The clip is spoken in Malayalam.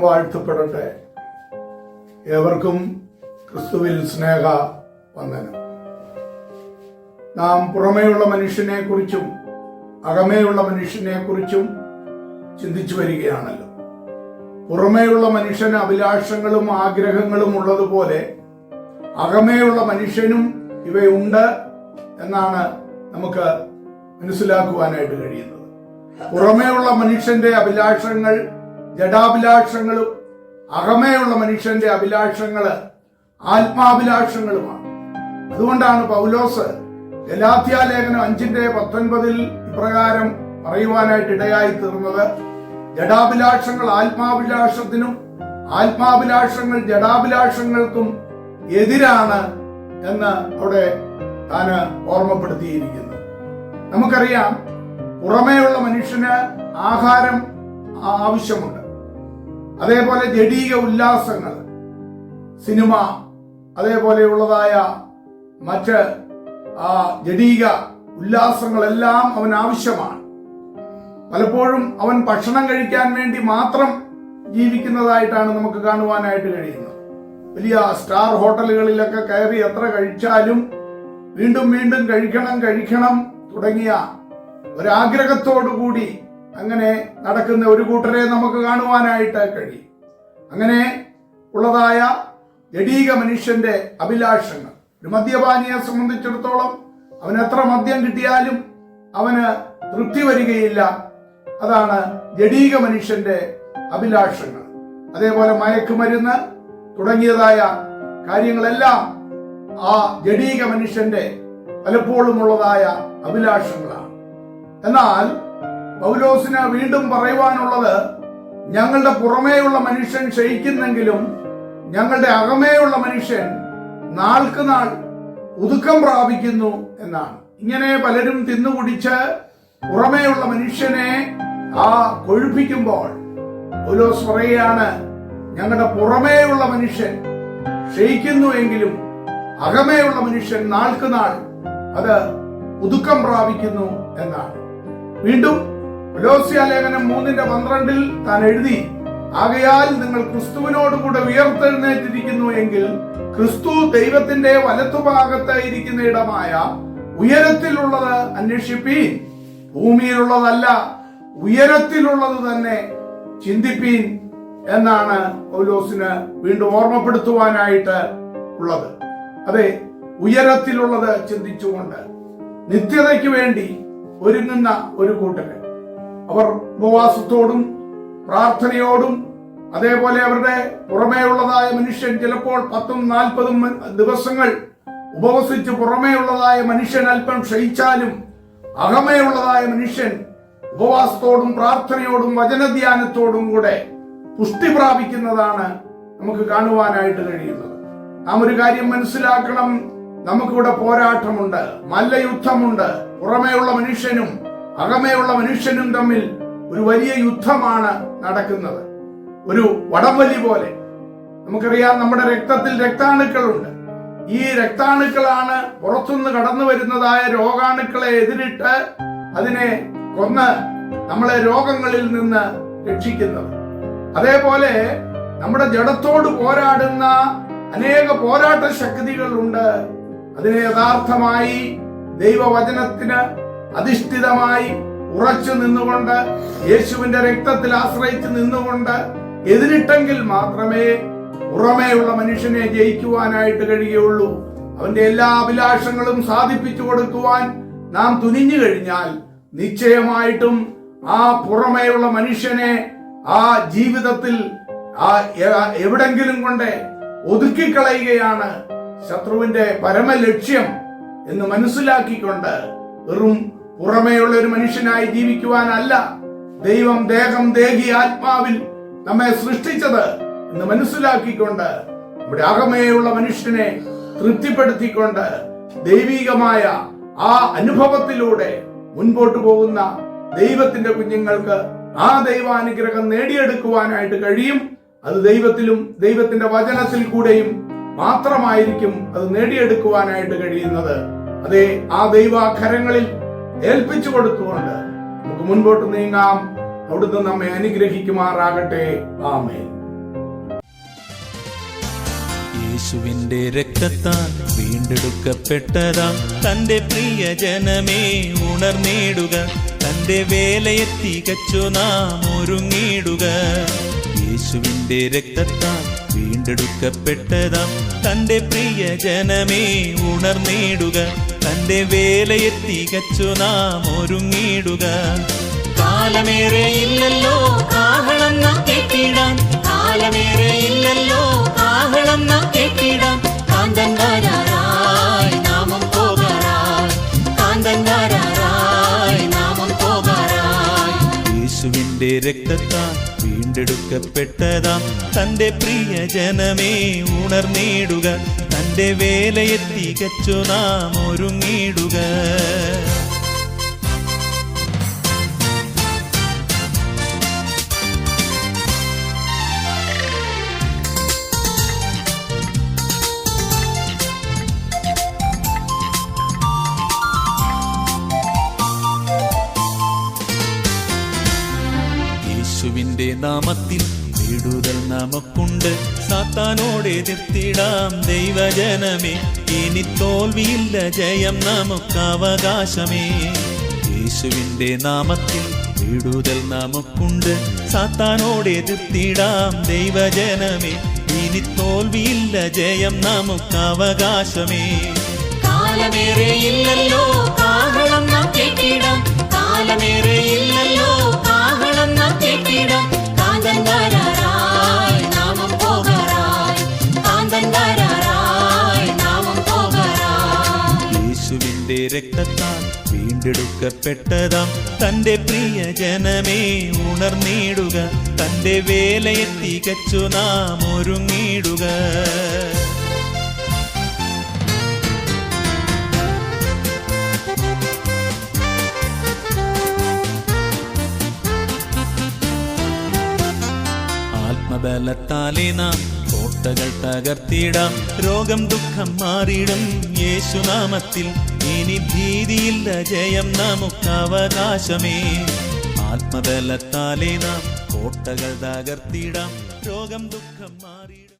വാഴ്ത്തപ്പെടട്ടെ. ഏവർക്കും ക്രിസ്തുവിൽ സ്നേഹ വന്ദനം. നാം പുറമേയുള്ള മനുഷ്യനെ കുറിച്ചും അകമേയുള്ള മനുഷ്യനെ കുറിച്ചും ചിന്തിച്ചു വരികയാണല്ലോ. പുറമേയുള്ള മനുഷ്യന് അഭിലാഷങ്ങളും ആഗ്രഹങ്ങളും ഉള്ളതുപോലെ അകമേയുള്ള മനുഷ്യനും ഇവയുണ്ട് എന്നാണ് നമുക്ക് മനസ്സിലാക്കുവാനായിട്ട് കഴിയുന്നത്. പുറമേയുള്ള മനുഷ്യന്റെ അഭിലാഷങ്ങൾ ജഡാഭിലാഷങ്ങളും അകമേയുള്ള മനുഷ്യന്റെ അഭിലാഷങ്ങൾ ആത്മാഭിലാഷങ്ങളുമാണ്. അതുകൊണ്ടാണ് പൗലോസ് ഗലാത്യാലേഖനം അഞ്ചിന്റെ പത്തൊൻപതിൽ ഇപ്രകാരം പറയുവാനായിട്ട് ഇടയായി തീർന്നത്. ജഡാഭിലാഷങ്ങൾ ആത്മാഭിലാഷത്തിനും ആത്മാഭിലാഷങ്ങൾ ജഡാഭിലാഷങ്ങൾക്കും എതിരാണ് എന്ന് അവിടെ താന് ഓർമ്മപ്പെടുത്തിയിരിക്കുന്നു. നമുക്കറിയാം പുറമേയുള്ള മനുഷ്യന് ആഹാരം ആവശ്യമുണ്ട്. അതേപോലെ ജടീക ഉല്ലാസങ്ങൾ സിനിമ അതേപോലെയുള്ളതായ മറ്റ് ആ ജടീക ഉല്ലാസങ്ങളെല്ലാം അവൻ ആവശ്യമാണ്. പലപ്പോഴും അവൻ ഭക്ഷണം കഴിക്കാൻ വേണ്ടി മാത്രം ജീവിക്കുന്നതായിട്ടാണ് നമുക്ക് കാണുവാനായിട്ട് കഴിയുന്നത്. വലിയ സ്റ്റാർ ഹോട്ടലുകളിലൊക്കെ കയറി എത്ര കഴിച്ചാലും വീണ്ടും വീണ്ടും കഴിക്കണം കഴിക്കണം തുടങ്ങിയ ഒരാഗ്രഹത്തോടു കൂടി അങ്ങനെ നടക്കുന്ന ഒരു കൂട്ടരെ നമുക്ക് കാണുവാനായിട്ട് കഴിയും. അങ്ങനെ ഉള്ളതായ ജഡീക മനുഷ്യന്റെ അഭിലാഷങ്ങൾ. ഒരു മദ്യപാനിയെ സംബന്ധിച്ചിടത്തോളം അവൻ എത്ര മദ്യം കിട്ടിയാലും അവന് തൃപ്തി വരികയില്ല. അതാണ് ജഡീക മനുഷ്യന്റെ അഭിലാഷങ്ങൾ. അതേപോലെ മയക്കുമരുന്ന് തുടങ്ങിയതായ കാര്യങ്ങളെല്ലാം ആ ജഡീക മനുഷ്യന്റെ പലപ്പോഴും ഉള്ളതായ അഭിലാഷങ്ങളാണ്. എന്നാൽ പൗലോസിന് വീണ്ടും പറയുവാനുള്ളത് ഞങ്ങളുടെ പുറമേയുള്ള മനുഷ്യൻ ക്ഷയിക്കുന്നെങ്കിലും ഞങ്ങളുടെ അകമേയുള്ള മനുഷ്യൻ നാൾക്ക് നാൾ ഒതുക്കം പ്രാപിക്കുന്നു എന്നാണ്. ഇങ്ങനെ പലരും തിന്നുകുടിച്ച് പുറമേയുള്ള മനുഷ്യനെ ആ കൊഴുപ്പിക്കുമ്പോൾ പൗലോസ് പറയുകയാണ് ഞങ്ങളുടെ പുറമേയുള്ള മനുഷ്യൻ ക്ഷയിക്കുന്നു എങ്കിലും അകമേയുള്ള മനുഷ്യൻ നാൾക്ക് നാൾ അത് ഒതുക്കം പ്രാപിക്കുന്നു എന്നാണ്. വീണ്ടും കൊലോസ്യ ലേഖനം മൂന്നിന്റെ പന്ത്രണ്ടിൽ താൻ എഴുതി ആകയാൽ നിങ്ങൾ ക്രിസ്തുവിനോട് കൂടെ ഉയർത്തെഴുന്നേറ്റിരിക്കുന്നു എങ്കിൽ ക്രിസ്തു ദൈവത്തിന്റെ വലത്തുഭാഗത്ത് ഇരിക്കുന്ന ഇടമായ ഉയരത്തിലുള്ളത് അന്വേഷിപ്പീൻ. ഭൂമിയിലുള്ളതല്ല ഉയരത്തിലുള്ളത് തന്നെ ചിന്തിപ്പീൻ എന്നാണ് പൗലോസിന് വീണ്ടും ഓർമ്മപ്പെടുത്തുവാനായിട്ട് ഉള്ളത്. അതെ ഉയരത്തിലുള്ളത് ചിന്തിച്ചുകൊണ്ട് നിത്യതയ്ക്ക് വേണ്ടി ഒരുങ്ങുന്ന ഒരു കൂട്ടര്. അവർ ഉപവാസത്തോടും പ്രാർത്ഥനയോടും അതേപോലെ അവരുടെ പുറമേയുള്ളതായ മനുഷ്യൻ ചിലപ്പോൾ പത്തും നാൽപ്പതും ദിവസങ്ങൾ ഉപവസിച്ച് പുറമേയുള്ളതായ മനുഷ്യൻ അല്പം ക്ഷയിച്ചാലും അകമേയുള്ളതായ മനുഷ്യൻ ഉപവാസത്തോടും പ്രാർത്ഥനയോടും വചനധ്യാനത്തോടും കൂടെ പുഷ്ടി പ്രാപിക്കുന്നതാണ് നമുക്ക് കാണുവാനായിട്ട് കഴിയുന്നത്. നാം ഒരു കാര്യം മനസ്സിലാക്കണം. നമുക്കിവിടെ പോരാട്ടമുണ്ട് മല്ലയുദ്ധമുണ്ട്. പുറമേയുള്ള മനുഷ്യനും അകമേയുള്ള മനുഷ്യനും തമ്മിൽ ഒരു വലിയ യുദ്ധമാണ് നടക്കുന്നത്. ഒരു വടംവലി പോലെ. നമുക്കറിയാം നമ്മുടെ രക്തത്തിൽ രക്താണുക്കളുണ്ട്. ഈ രക്താണുക്കളാണ് പുറത്തുനിന്ന് കടന്നു വരുന്നതായ രോഗാണുക്കളെ എതിരിട്ട് അതിനെ കൊന്ന് നമ്മളെ രോഗങ്ങളിൽ നിന്ന് രക്ഷിക്കുന്നത്. അതേപോലെ നമ്മുടെ ജഡത്തോട് പോരാടുന്ന അനേക പോരാട്ട ശക്തികളുണ്ട് അതിനെ യഥാർത്ഥമായി ദൈവവചനത്തിന് അധിഷ്ഠിതമായി ഉറച്ചു നിന്നുകൊണ്ട് യേശുവിന്റെ രക്തത്തിൽ ആശ്രയിച്ച് നിന്നുകൊണ്ട് എതിരിട്ടെങ്കിൽ മാത്രമേ പുറമേയുള്ള മനുഷ്യനെ ജയിക്കുവാനായിട്ട് കഴിയുള്ളൂ അവന്റെ എല്ലാ അഭിലാഷങ്ങളും സാധിപ്പിച്ചു കൊടുക്കുവാൻ നാം തുനിഞ്ഞു കഴിഞ്ഞാൽ നിശ്ചയമായിട്ടും ആ പുറമേയുള്ള മനുഷ്യനെ ആ ജീവിതത്തിൽ ആ എവിടെങ്കിലും കൊണ്ട് ഒതുക്കിക്കളയുകയാണ് ശത്രുവിന്റെ പരമലക്ഷ്യം എന്ന് മനസ്സിലാക്കിക്കൊണ്ട് വെറും പുറമേയുള്ള ഒരു മനുഷ്യനായി ജീവിക്കുവാനല്ല ദൈവം ദേഹം ദേഹി ആത്മാവിൽ നമ്മെ സൃഷ്ടിച്ചത് എന്ന് മനസ്സിലാക്കിക്കൊണ്ട് നമ്മുടെ അകമേയുള്ള മനുഷ്യനെ തൃപ്തിപ്പെടുത്തിക്കൊണ്ട് ദൈവികമായ ആ അനുഭവത്തിലൂടെ മുൻപോട്ട് പോകുന്ന ദൈവത്തിന്റെ കുഞ്ഞുങ്ങൾക്ക് ആ ദൈവാനുഗ്രഹം നേടിയെടുക്കുവാനായിട്ട് കഴിയും. അത് ദൈവത്തിലും ദൈവത്തിന്റെ വചനത്തിൽ കൂടെയും മാത്രമായിരിക്കും അത് നേടിയെടുക്കുവാനായിട്ട് കഴിയുന്നത്. അതെ ആ ദൈവാഖരങ്ങളിൽ ഏൽപ്പിച്ചു കൊടുത്തുകൊണ്ട് നമുക്ക് മുൻപോട്ട് നീങ്ങാം. അവിടുന്ന് നമ്മെ അനുഗ്രഹിക്കുമാറാകട്ടെ. ആമേ യേശുവിന്റെ രക്തത്താൽ വീണ്ടെടുക്കപ്പെട്ടതാം. തന്റെ പ്രിയ ജനമേ ഉണർന്നേടുക. തന്റെ വേലയെത്തി കച്ചു നാം ഒരുങ്ങിടുക യേശുവിന്റെ രക്തത്താൽ വീണ്ടെടുക്കപ്പെട്ടതാം. തന്റെ പ്രിയ ജനമേ ഉണർന്നേടുക. തന്റെ വേലയെ തികച്ചു നാം ഒരുങ്ങിടുക കാലമേറെ ഇല്ലല്ലോ കാഹളം നാം കേട്ടിടാം. കാലമേറെ ഇല്ലല്ലോ കാഹളം നാം കേട്ടിടാം. കാന്തൻ വരാറായി നാമം പോകാറായി. കാന്തൻകാരായി നാമം പോകാറായി. യേശുവിന്റെ രക്തത്താൽ വീണ്ടെടുക്കപ്പെട്ടതാം. തന്റെ പ്രിയ ജനമേ ഉണർന്നിടുക. തന്റെ വേലയെ തികച്ചു നാം ഒരുങ്ങിടുക നാമത്തിൽ വിടുതൽ നമുക്കുണ്ട്. സാത്താനോട് എതിർത്തിടാം ദൈവജനമേ. ഇനി തോൽവിയില്ല ജയം നമുക്ക് അവകാശമേ. യേശുവിന്റെ നാമത്തിൽ വിടുതൽ നമുക്കുണ്ട്. സാത്താനോട് എതിർത്തിടാം ദൈവജനമേ. ഇനി തോൽവിയില്ല ജയം നമുക്ക് അവകാശമേ. കാലമേറെയില്ലല്ലോ കാഹളം നാം കേട്ടിടാം. കാലമേറെ ഇല്ലല്ലോ കാഹളം നാം കേട്ടിടാം. യേശുവിന്റെ രക്തത്താൽ വീണ്ടെടുക്കപ്പെട്ടതാം. തന്റെ പ്രിയ ജനമേ ഉണർന്നിടുക. തന്റെ വേലയെ തികച്ചു നാം ഒരുങ്ങിടുക ആത്മബലത്താലെ നാം കോട്ടകൾ തകർത്തിടാം. രോഗം ദുഃഖം മാറിയിടും. യേശുനാമത്തിൽ ഇനി ഭീതിയില്ല ജയം നമുക്ക് അവകാശമേ ആത്മബലത്താലേ നാം കോട്ടകൾ തകർത്തിടാം രോഗം ദുഃഖം മാറിയിടും.